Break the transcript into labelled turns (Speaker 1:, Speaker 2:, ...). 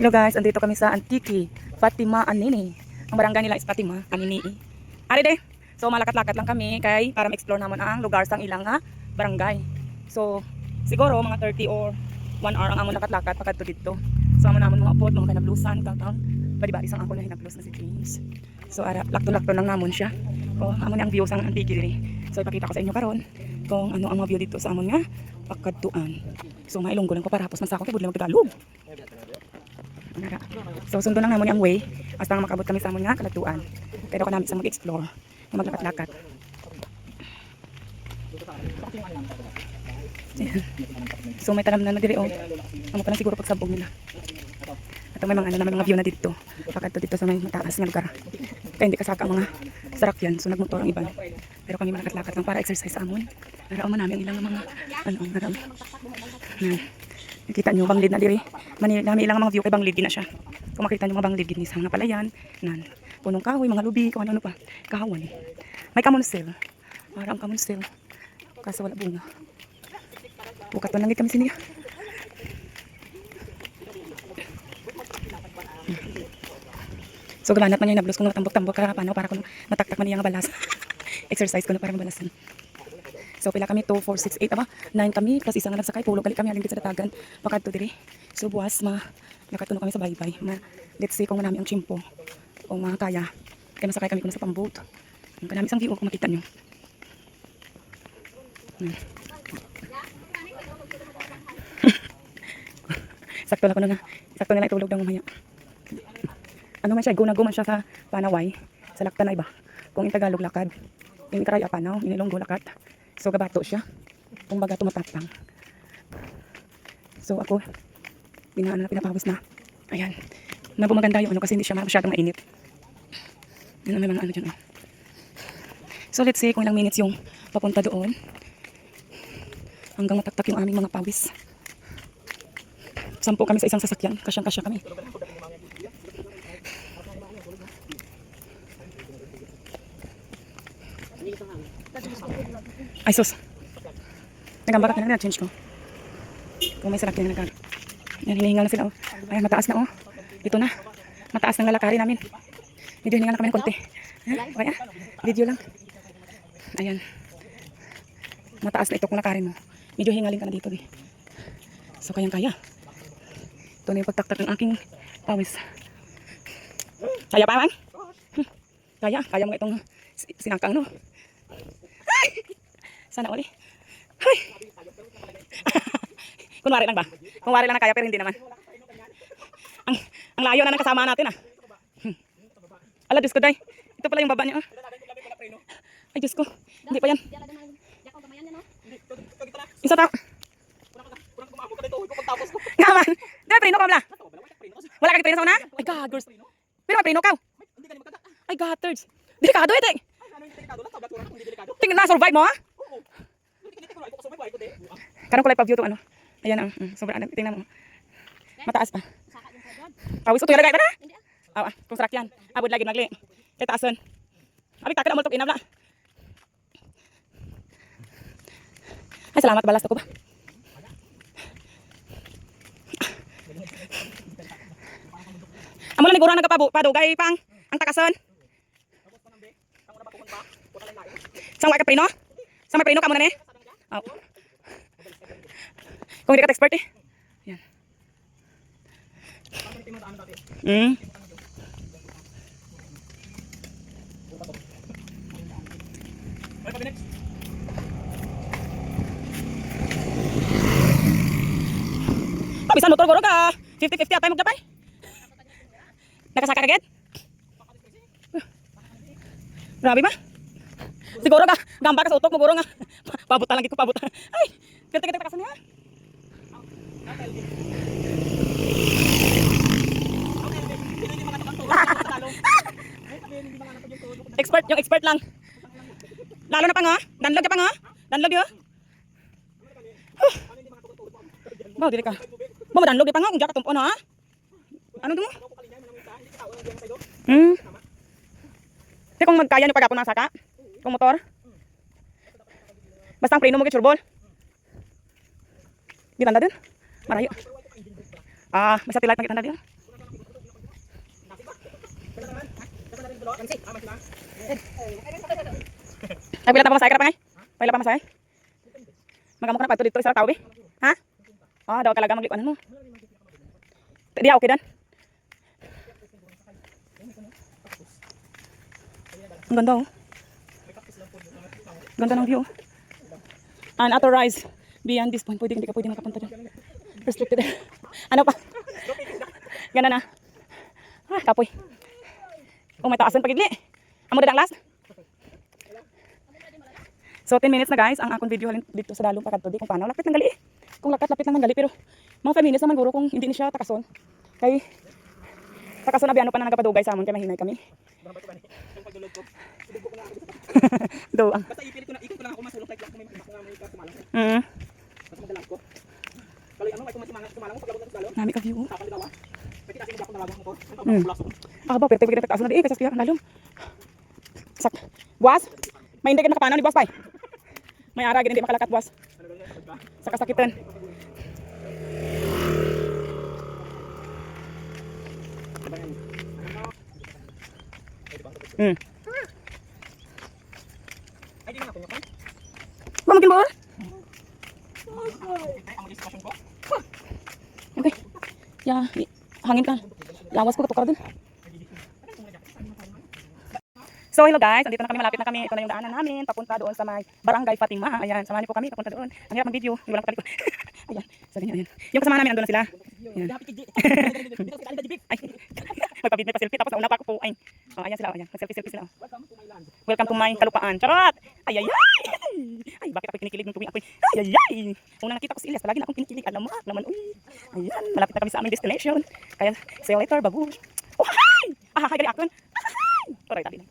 Speaker 1: Hello guys, andito kami sa Antiki, Fatima Anini. Ang barangay nila is Fatima Anini. Ari de. So malakat-lakat lang kami kay para ma-explore naman ang lugar sa ilang nga barangay. So siguro mga 30 or 1 hour ang amon lakat-lakat pagkadto dito. So amo namon mga upod, mga kinablusan, kang bali-bali sang ako na hinablus na si James. So ara lakto-lakto lang namon siya. O amo ni ang view sang Antiki diri. So ipakita ko sa inyo karon kung ano ang mga view dito sa amon nga pagkadtuan. So mailunggo lang ko para hapos man sa ako kay budlan Tagalog. Nara. So sundo lang namon ang way hasta makabot kami sa amon nga kalatuan. Pero ka namin sa mag-explore, nga maglakat-lakat. So may talam na na diri oh. Amo pa lang siguro pagsabog nila. At may mga ano naman mga view na dito. Pakadto dito sa may mataas nga lugar. Kaya hindi kasaka mga sarakyan. So nagmotor ang iban. Pero kami malakat-lakat lang para exercise sa amon. Narao man namin ang ilang mga ano, narao. Nakita nyo, banglid na diri. Mani, nami ilang mga view kay banglid na siya. Kung makita nyo mga banglid din sa mga palayan, nan, punong kahoy, mga lubi, kung ano-ano pa, kahawan. May kamunsel. Parang kamunsel. Kaso wala bunga. Bukat lang kami siniya. So gamanat man yung nablos kung natambok-tambok ka paano para kung mataktak man yung balas. Exercise ko na para mabalasan. So pila kami 2, 4, 6, 8 aba 9 kami plus isa nga nagsakay pulo gali kami alin sa datagan pakadto diri. So buwas ma nakatuno kami sa baybay. Ma let's see kung manami ang chimpo o mga kaya. Kaya masakay kami kuno sa pamboat. Ang kanami isang view kung makita nyo. Hmm. Sakto lang ko na nga. Sakto na lang itulog daw mamaya. Ano man siya, guna-go man siya sa Panaway, sa Laktanay ba? Kung in Tagalog lakad, in Karaya Panaw, in Ilonggo lakat. So gabato siya. Kung baga tumatapang. So ako, pinaan na pinapawis na. Ayan. Nabo maganda yung ano kasi hindi siya masyadong mainit. Yan may mga ano dyan. oh. So let's say kung ilang minutes yung papunta doon. Hanggang mataktak yung aming mga pawis. Sampo kami sa isang sasakyan. Kasyang-kasya kami. Ay sus. Nagambara ka na na change ko. Kung may sakyan na nagkag. Yan, hinihingal na sila oh. Ayan, mataas na oh. Dito na. Mataas ng lalakari namin. Medyo hiningal na kami ng konti. Ha? Okay ah. Video lang. Ayan. Mataas na ito kung lakarin mo. Medyo hingalin ka na dito eh. So kayang kaya. Ito na yung pagtaktak ng aking pawis. Kaya pa man? Kaya, kaya mo itong si- sinakang no? Ay! Sana uli. Ay! Kunwari lang ba? Kunwari lang na kaya pero hindi naman. Ang, ang layo na ng kasama natin ah. Hmm. Ala, Diyos ko, day. Ito pala yung baba niya. ah. Ay, Diyos ko. Hindi pa yan. Isa ta. Nga man. Di prino ka mla? Wala ka di prino sa una? Ay, God, girls. Pero may prino ka. Ay, God, thirds. Delikado ito eh. Tingnan na, survive mo ha? Karang kulay pa view to ano. Ayan ang, mm, sobrang ano, tingnan mo. Mataas pa. Pawis utoy lagay ta na. Aw, ah, yan. Abot lagi nagli. Kay taason. Abi ka kada mo tok inabla. Ay, salamat balas ko ba. Amo na nigura nagapabo padugay pang ang takason. Sang wa ka preno? Sang may preno ka mo na ni? Aw. Kung hindi ka expert eh. Yan. Mm. Ah, bisan motor goro ka. 50-50 atay magjapay. Nakasaka kagad? Grabe ba? Siguro ka, gamba ka sa utok mo guro nga. Pabuta lang ko pabuta. Ay, kete kete kasan niya. expert, yung expert lang. Lalo na pa nga, danlog ka pa nga. Danlog yun. Huh. Wow, dili ka. Mo danlog pa nga kung diya ka tumpo na ha. Ano mo? Hmm. Di kung magkaya nyo pagkapon ng saka, Itong motor. Basta ang preno mo gitsure ball. Gitanda din. Marayo. Ah, may satellite na gitanda din. Ay, pila pa masaya ka na pa ngay? Pila pa masaya? Magamok na pa ito dito sa tao. Ha? Ah, daw talaga maglikuanan mo. Di okay dan. Ang. Oh. Ganda ng view. Unauthorized. Beyond this point, pwede hindi ka pwede makapunta dyan. Restricted. ano pa? Ganda na. Ah, kapoy. Oh, may taasan pagigli. Amo dadang last. So 10 minutes na guys ang akong video halin dito sa dalong pakadto di kung paano lapit lang gali. eh. Kung lakat lapit lang man gali pero mga 5 minutes naman guro kung hindi ni siya takason. Kay takason na biano pa na nagapadugay sa amon kay mahinay kami. Ang.
Speaker 2: Basta ipilit ko na, ikot ko lang ako masulok like lang kung may ako nga may kumalang.
Speaker 1: Mm.
Speaker 2: Basta madalang ko. Kaloy ano, may kumasimang kumalang ko paglabot ng salo.
Speaker 1: Nami ka view.
Speaker 2: Tapang dawa. Pwede kasi mo nalagong mo ko. Ko.
Speaker 1: Ah ba pero pagkita takason na di eh kasi kaya ang dalom. Sak. Buwas. May hindi ka nakapanaw ni boss pay. May ara hindi makalakat buwas. Sa kasakitan. Hmm.
Speaker 2: Ay, di na ako nyo. Ang discussion ko.
Speaker 1: Okay. Ya, hangin ka. Lawas ko katukar din. So hello guys, andito na kami, malapit na kami. Ito na yung daanan namin, papunta doon sa may Barangay Fatima. Ayan, samahan niyo po kami, papunta doon. Ang hirap ng video, walang patalikod. ayan, sabi niya, ayan. Yung kasama namin, andun na sila. Ayan. Ay, magpabid may pa-selfie, tapos nauna pa ako po. Ay, oh, ayan sila, ayan, mag-selfie-selfie sila.
Speaker 2: Welcome to my land.
Speaker 1: Welcome to my kalupaan. Charot! Ay, ay, ay! Ay, bakit ako kinikilig nung tuwing ako'y, ay, ay, ay! Una nakita ko si Elias, palagi na akong kinikilig. Alam mo, naman, uy. Ayan, malapit na kami sa aming destination. Kaya, see you later, babush. Oh, hi! Ah, hi, gali akon. Ah, hi! Alright, tabi na.